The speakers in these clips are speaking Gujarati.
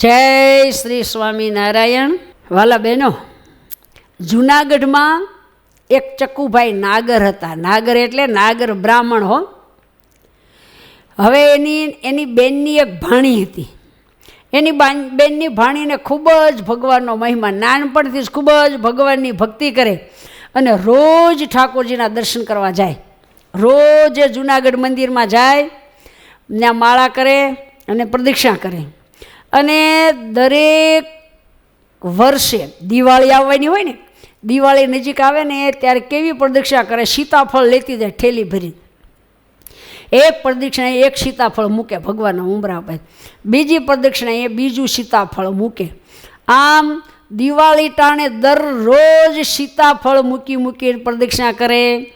જય શ્રી સ્વામિનારાયણ. વાલા બહેનો, જુનાગઢમાં એક ચક્કુભાઈ નાગર હતા. નાગર એટલે નાગર બ્રાહ્મણ હો. હવે એની એની બેનની એક ભાણી હતી. એની બાન- બેનની ભાણીને ખૂબ જ ભગવાનનો મહિમા, નાનપણથી જ ખૂબ જ ભગવાનની ભક્તિ કરે અને રોજ ઠાકોરજીના દર્શન કરવા જાય. રોજ જુનાગઢ મંદિરમાં જાય, ત્યાં માળા કરે અને પ્રદક્ષિણા કરે. અને દરેક વર્ષે દિવાળી આવવાની હોય ને, દિવાળી નજીક આવે ને ત્યારે કેવી પ્રદક્ષિણા કરે? સીતાફળ લેતી જાય ઠેલી ભરી. એક પ્રદક્ષિણા એક સીતાફળ મૂકે, ભગવાનના ઉમરા પર. બીજી પ્રદક્ષિણા એ બીજું સીતાફળ મૂકે. આમ દિવાળી ટાણે દરરોજ સીતાફળ મૂકી મૂકી પ્રદક્ષિણા કરે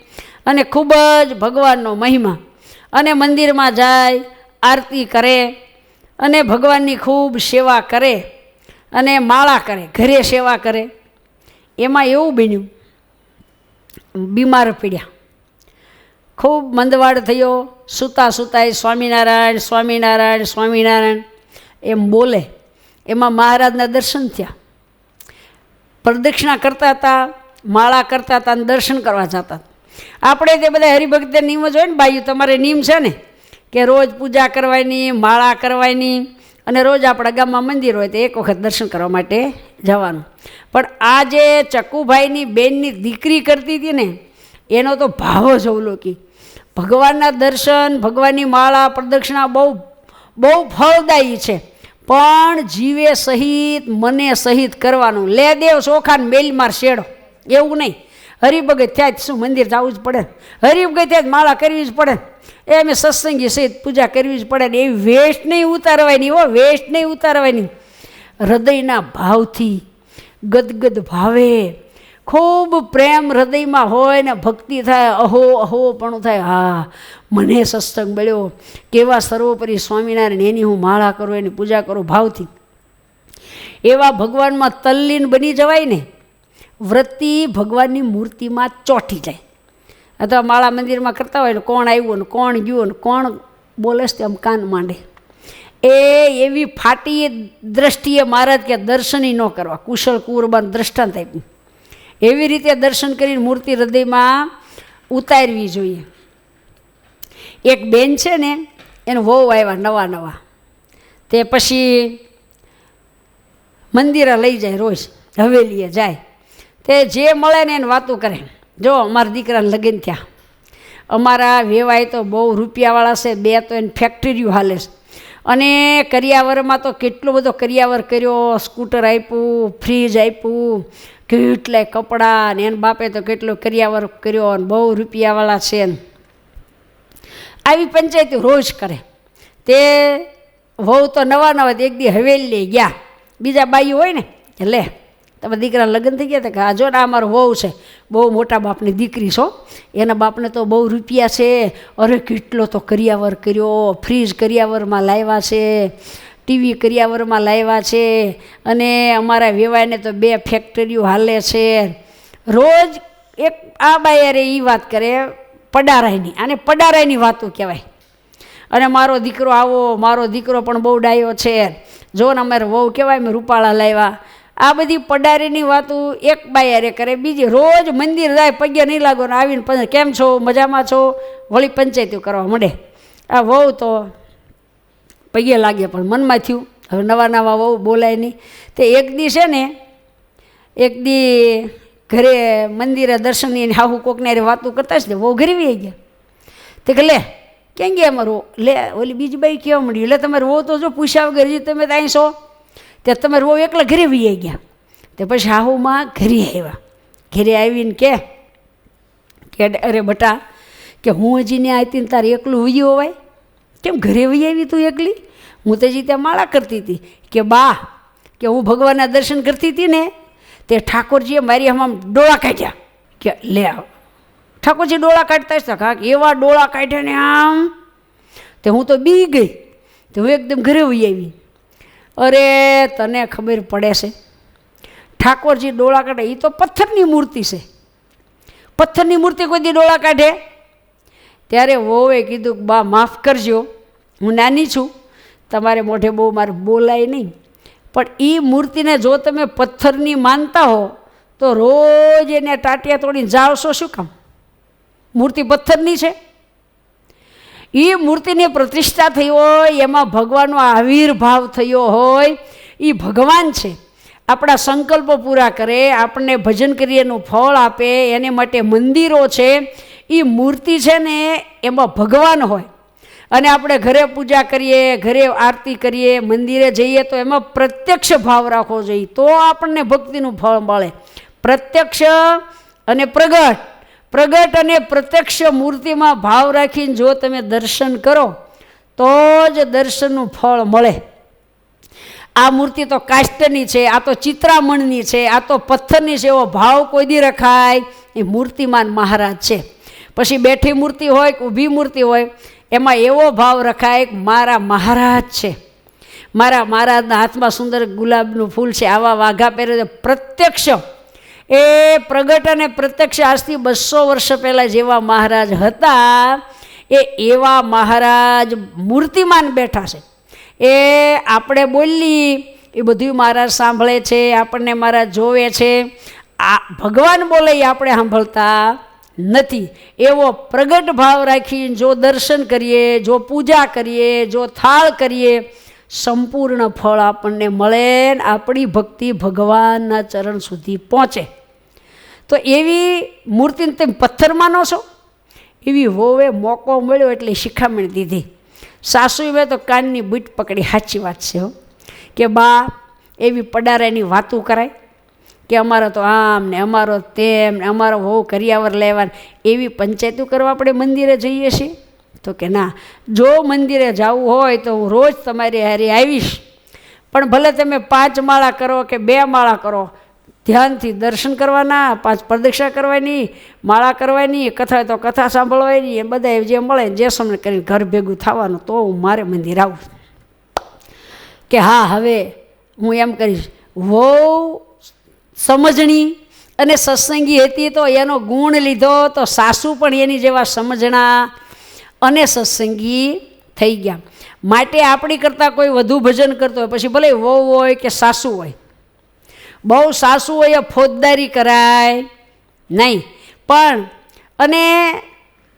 અને ખૂબ જ ભગવાનનો મહિમા. અને મંદિરમાં જાય, આરતી કરે અને ભગવાનની ખૂબ સેવા કરે અને માળા કરે, ઘરે સેવા કરે. એમાં એવું બન્યું, બીમાર પીડ્યા. ખૂબ મંદવાડ થયો, સૂતા સૂતા એ સ્વામિનારાયણ સ્વામિનારાયણ સ્વામિનારાયણ, એમ બોલે. એમાં મહારાજના દર્શન થયા. પ્રદક્ષિણા કરતા હતા, માળા કરતા હતા અને દર્શન કરવા જતા આપણે તે બધા હરિભક્ત નિયમ જ હોય ને બાયું, તમારે નિયમ છે ને? કે રોજ પૂજા કરવાની, માળા કરવાની અને રોજ આપણા ગામમાં મંદિર હોય તો એક વખત દર્શન કરવા માટે જવાનું. પણ આ જે ચકુભાઈની બેનની દીકરી કરતી હતી ને, એનો તો ભાવ જ અવલોકી. ભગવાનના દર્શન, ભગવાનની માળા, પ્રદક્ષિણા બહુ બહુ ફળદાયી છે. પણ જીવે સહિત, મને સહિત કરવાનું. લે દેવ ચોખાને મેલમાર શેડો. એવું નહીં. હરિભગત ત્યાં જ શું મંદિર જવું જ પડે? હરિભગત ત્યાં જ માળા કરવી જ પડે? એ અમે સત્સંગી સહિત પૂજા કરવી જ પડે ને એ વેસ્ટ નહીં ઉતારવાની હો વેસ્ટ નહીં ઉતારવાની. હૃદયના ભાવથી ગદગદ ભાવે. ખૂબ પ્રેમ હૃદયમાં હોય ને ભક્તિ થાય, અહો અહો પણ થાય. હા, મને સત્સંગ મળ્યો. કેવા સર્વોપરી સ્વામિનારાયણ, એની હું માળા કરું, એની પૂજા કરું ભાવથી. એવા ભગવાનમાં તલ્લીન બની જવાય ને વ્રતિ ભગવાનની મૂર્તિમાં ચોંટી જાય. અથવા માળા મંદિરમાં કરતા હોય ને કોણ આવ્યું ને કોણ ગયું ને કોણ બોલે છે તેમ કાન માંડે. એ એવી ફાટી દ્રષ્ટિએ મહારાજ કે દર્શનય ન કરવા, કુશળ કુરબાન દ્રષ્ટાંત આપ્યું. એવી રીતે દર્શન કરીને મૂર્તિ હૃદયમાં ઉતારવી જોઈએ. એક બેન છે ને, એને વહુ આવ્યા નવા નવા. તે પછી મંદિરે લઈ જાય રોજ, હવેલીએ જાય. તે જે મળે ને એને વાતું કરે. જો અમારા દીકરાને લગ્ન થયા. અમારા વેવાય તો બહુ રૂપિયાવાળા છે, બે તો એને ફેક્ટરીઓ હાલે છે. અને કરિયાવરમાં તો કેટલો બધો કરિયાવર કર્યો, સ્કૂટર આપ્યું ફ્રીજ આપ્યું કેટલાય કપડાં ને એના બાપે તો કેટલો કરિયાવર કર્યો અને બહુ રૂપિયાવાળા છે ને આવી પંચાયતી રોજ કરે. તે વહુ તો નવા નવા એક દી હવેલી ગયા. બીજા બાઈઓ હોય ને, લે તમે દીકરા લગ્ન થઈ ગયા હતા કે આ ના અમારો વહુ છે, બહુ મોટા બાપની દીકરી છો, એના બાપને તો બહુ રૂપિયા છે, અરે કેટલો તો કરિયાવર કર્યો, ફ્રીજ કરિયાવરમાં લાવ્યા છે, ટીવી કરિયાવરમાં લાવ્યા છે, અને અમારા વેવાયને તો બે ફેક્ટરીઓ હાલે છે. રોજ એક આ બાયારે એ વાત કરે, પડારાયની, આને પડારાયની વાતો કહેવાય. અને મારો દીકરો આવો, મારો દીકરો પણ બહુ ડાયો છે. જો ને અમારે વહુ કહેવાય મેં રૂપાળા લાવ્યા. આ બધી પડારીની વાતો એક બાયારે કરે, બીજી રોજ મંદિર જાય પગે નહીં લાગો ને આવીને કેમ છો, મજામાં છો? વળી પંચાયતી કરવા માંડે. આ વહુ તો પગે લાગે પણ મનમાં થયું. હવે નવા નવા વહુ બોલાય નહીં. તે એક દી છે ને, એક દી ઘરે મંદિરે દર્શનની હાહુ કોકને વાતો કરતા જ ને, વહુ ઘરે આવી ગયા. તે કે, લે, ક્યાં ગયા અમારું? લે, ઓલી બીજી બાઈ કહેવા મળ્યું એટલે તમારે વહુ તો જો પૂછ્યા વગર તમે ત્યાં છો. તે તમારે વહુ એકલા ઘરે વી ગયા. તે પછી હાહુમાં ઘરે આવ્યા. ઘરે આવીને કે અરે બટા, કે હું હજી ને આવતી ને તારે એકલું વી હોવાય કેમ ઘરે વી આવી તું એકલી? હું તો ત્યાં માળા કરતી હતી. કે બા, કે હું ભગવાનના દર્શન કરતી હતી ને, તે ઠાકોરજીએ મારી આમ ડોળા કાઢ્યા. કે લે આવ. ઠાકોરજી ડોળા કાઢતા જ હતા કે એવા ડોળા કાઢ્યા ને આમ. તે હું તો બી ગઈ. તો હું એકદમ ઘરે વહી આવી. અરે, તને ખબર પડે છે? ઠાકોરજી ડોળા કાઢે. એ તો પથ્થરની મૂર્તિ છે. પથ્થરની મૂર્તિ કોઈ દી ડોળા કાઢે? ત્યારે વહુએ કીધું કે, બા, માફ કરજો. હું નાની છું. તમારે મોઢે બહુ મારે બોલાય નહીં. પણ એ મૂર્તિને જો તમે પથ્થરની માનતા હો, તો રોજ એને ટાટિયા તોડીને જાવશો શું કામ? મૂર્તિ પથ્થરની છે? એ મૂર્તિની પ્રતિષ્ઠા થઈ હોય, એમાં ભગવાનનો આવિર્ભાવ થયો હોય એ ભગવાન છે. આપણા સંકલ્પો પૂરા કરે, આપણને ભજન કરીએ એનું ફળ આપે, એને માટે મંદિરો છે એ મૂર્તિ છે ને એમાં ભગવાન હોય. અને આપણે ઘરે પૂજા કરીએ, ઘરે આરતી કરીએ, મંદિરે જઈએ તો એમાં પ્રત્યક્ષ ભાવ રાખવો જોઈએ. તો આપણને ભક્તિનું ફળ મળે. પ્રત્યક્ષ અને પ્રગટ. પ્રગટ અને પ્રત્યક્ષ મૂર્તિમાં ભાવ રાખીને જો તમે દર્શન કરો, તો જ દર્શનનું ફળ મળે. આ મૂર્તિ તો કાષ્ટની છે, આ તો ચિત્રામણની છે, આ તો પથ્થરની છે, એવો ભાવ કોઈ દી રખાય એ મૂર્તિમાન મહારાજ છે. પછી બેઠી મૂર્તિ હોય કે ઊભી મૂર્તિ હોય, એમાં એવો ભાવ રખાય કે મારા મહારાજ છે. મારા મહારાજના હાથમાં સુંદર ગુલાબનું ફૂલ છે, આવા વાઘા પહેરે પ્રત્યક્ષ એ પ્રગટ અને પ્રત્યક્ષ આજથી બસો વર્ષ પહેલાં જેવા મહારાજ હતા, એ એવા મહારાજ મૂર્તિમાન બેઠા છે. એ આપણે બોલી એ બધું મહારાજ સાંભળે છે, આપણને મહારાજ જોવે છે. આ ભગવાન બોલે આપણે સાંભળતા નથી. એવો પ્રગટ ભાવ રાખીને જો દર્શન કરીએ, જો પૂજા કરીએ, જો થાળ કરીએ સંપૂર્ણ ફળ આપણને મળે ને આપણી ભક્તિ ભગવાનના ચરણ સુધી પહોંચે. તો એવી મૂર્તિને તમે પથ્થર માનો છો? એવી હોવે મોકો મળ્યો એટલે શિખામણ દીધી. સાસુએ તો કાનની બૂટ પકડી, સાચી વાત છે હો. કે બા, એવી પડારાની વાતું કરાય. કે અમારો તો આમ ને અમારો તેમ ને અમારો હોવ કરિયાવર લેવા એવી પંચાયતું કરવા આપણે મંદિરે જઈએ છીએ? તો કે ના, જો મંદિરે જવું હોય તો હું રોજ તમારી હારે આવીશ. પણ ભલે તમે પાંચ માળા કરો કે બે માળા કરો, ધ્યાનથી દર્શન કરવાના, પાંચ પ્રદક્ષિણા કરવાની, માળા કરવાની, કથા તો કથા સાંભળવાની, એ બધા જે મળે જે સમય કરીને ઘર ભેગું થવાનું, તો હું મારે મંદિર આવું. કે હા, હવે હું એમ કરીશ, વહુ સમજણી અને સત્સંગી હતી તો એનો ગુણ લીધો તો સાસુ પણ એની જેવા સમજણા અને સત્સંગી થઈ ગયા. માટે આપણી કરતાં કોઈ વધુ ભજન કરતો હોય, પછી ભલે વહુ હોય કે સાસુ હોય. બહુ સાસુ હોય ફોજદારી કરાય નહીં. પણ અને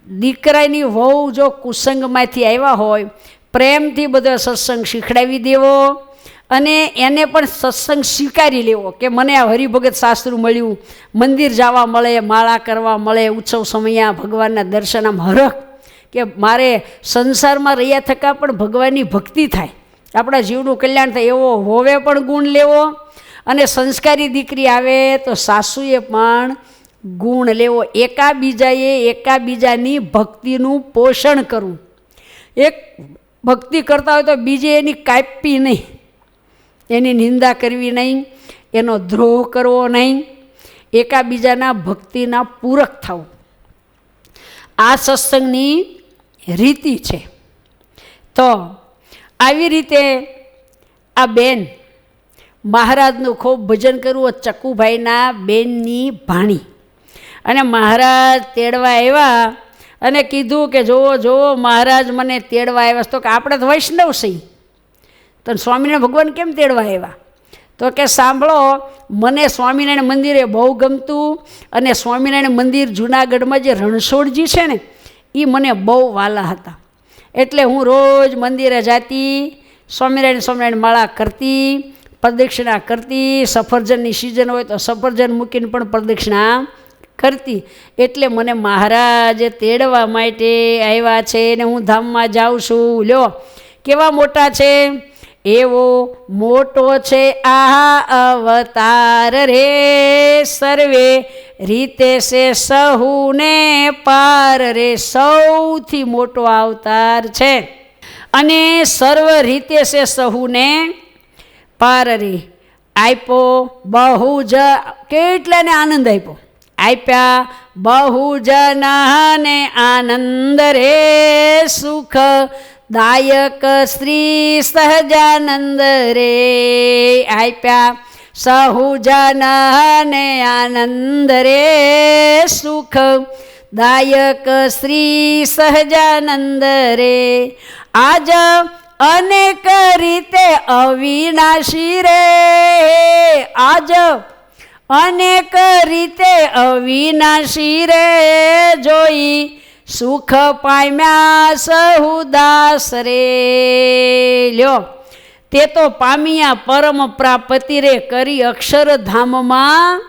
દીકરાની વહુ જો કુસંગમાંથી આવ્યા હોય, પ્રેમથી બધો સત્સંગ શીખડાવી દેવો અને એને પણ સત્સંગ સ્વીકારી લેવો કે મને આ હરિભગત શાસ્ત્ર મળ્યું, મંદિર જવા મળે, માળા કરવા મળે, ઉત્સવ સમયે ભગવાનના દર્શન આમ હરખ કે મારે સંસારમાં રહ્યા થકા પણ ભગવાનની ભક્તિ થાય. આપણા જીવનું કલ્યાણ થાય, એવો હોવે પણ ગુણ લેવો. અને સંસ્કારી દીકરી આવે તો સાસુએ પણ ગુણ લેવો. એકાબીજાએ એકાબીજાની ભક્તિનું પોષણ કરવું. એક ભક્તિ કરતા હોય તો બીજે એની કાપી નહીં. એની નિંદા કરવી નહીં. એનો દ્રોહ કરવો નહીં. એકાબીજાના ભક્તિના પૂરક થવું. આ સત્સંગની રીતિ છે. તો આવી રીતે આ બેન મહારાજનું ખૂબ ભજન કરવું ચકુભાઈના બેનની ભાણી. અને મહારાજ તેડવા આવ્યા અને કીધું કે જુઓ જુઓ, મહારાજ મને તેડવા આવ્યા તો કે આપણે તો વૈષ્ણવ સિંહ તો સ્વામિનારાયણ ભગવાન કેમ તેડવા આવ્યા? તો કે સાંભળો, મને સ્વામિનારાયણ મંદિરે બહુ ગમતું અને સ્વામિનારાયણ મંદિર જુનાગઢમાં જે રણછોડજી છે ને એ મને બહુ વાલા હતા. એટલે હું રોજ મંદિરે જાતી, સ્વામિનારાયણ સ્વામિનારાયણ માળા કરતી, પ્રદક્ષિણા કરતી, સફરજનની સિઝન હોય તો સફરજન મૂકીને પણ પ્રદક્ષિણા કરતી. એટલે મને મહારાજે તેડવા માટે આવ્યા છે ને હું ધામમાં જાઉં છું. લ્યો, કેવા મોટા છે? એવો મોટો છે આ અવતાર રે સર્વે રીતે છે સહુને પાર રે સૌથી મોટો અવતાર છે. અને સર્વ રીતે છે સહુને પાર રે આપ્યો બહુ જ કેટલાને આનંદ આપ્યો આપ્યા બહુ જનને આનંદ રે સુખ દાયક શ્રી સહજાનંદ રે. આપ્યા સહુ જનને આનંદ રે, સુખ દાયક શ્રી સહજાનંદ રે. આજ અનેક રીતે અવિનાશી રે. આજ અનેક રીતે અવિનાશી રે. જોઈ સુખ પામ્યા સહુદાસ રે. લ્યો. તે તો પામ્યા પરમ પ્રાપતિ રે, કરી અક્ષરધામમાં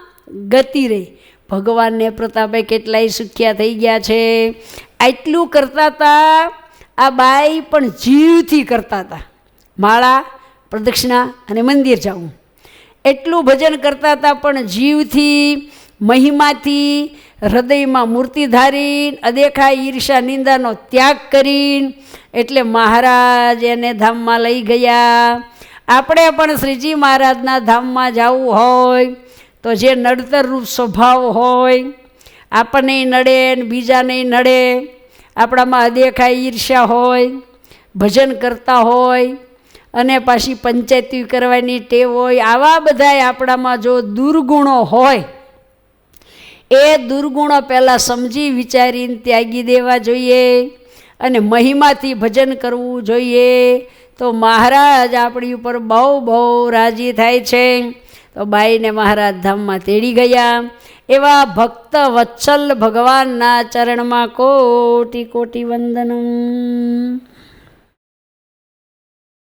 ગતિ રે. ભગવાનને પ્રતાપે કેટલાય સુખ્યા થઈ ગયા છે. આટલું કરતા હતા આ બાઈ પણ જીવથી કરતા હતા માળા, પ્રદક્ષિણા અને મંદિર જવું. એટલું ભજન કરતા હતા પણ જીવથી, મહિમાથી, હૃદયમાં મૂર્તિ ધારીને, અદેખા ઈર્ષા નિંદાનો ત્યાગ કરીને એટલે મહારાજ એને ધામમાં લઈ ગયા. આપણે પણ શ્રીજી મહારાજના ધામમાં જવું હોય તો જે નડતર રૂપ સ્વભાવ હોય, આપણને નડે ને બીજાને નડે, આપણામાં અદેખાય ઈર્ષ્યા હોય, ભજન કરતા હોય, અને પાછી પંચાયતી કરવાની ટેવ હોય, આવા બધાય આપણામાં જો દુર્ગુણો હોય, એ દુર્ગુણો પહેલાં સમજી વિચારીને ત્યાગી દેવા જોઈએ. અને મહિમાથી ભજન કરવું જોઈએ. તો મહારાજ આપણી ઉપર બહુ બહુ રાજી થાય છે. તો બાઈને મહારાજ ધામમાં તેડી ગયા. એવા ભક્ત વત્સલ ભગવાનના ચરણમાં કોટી કોટી વંદનમ.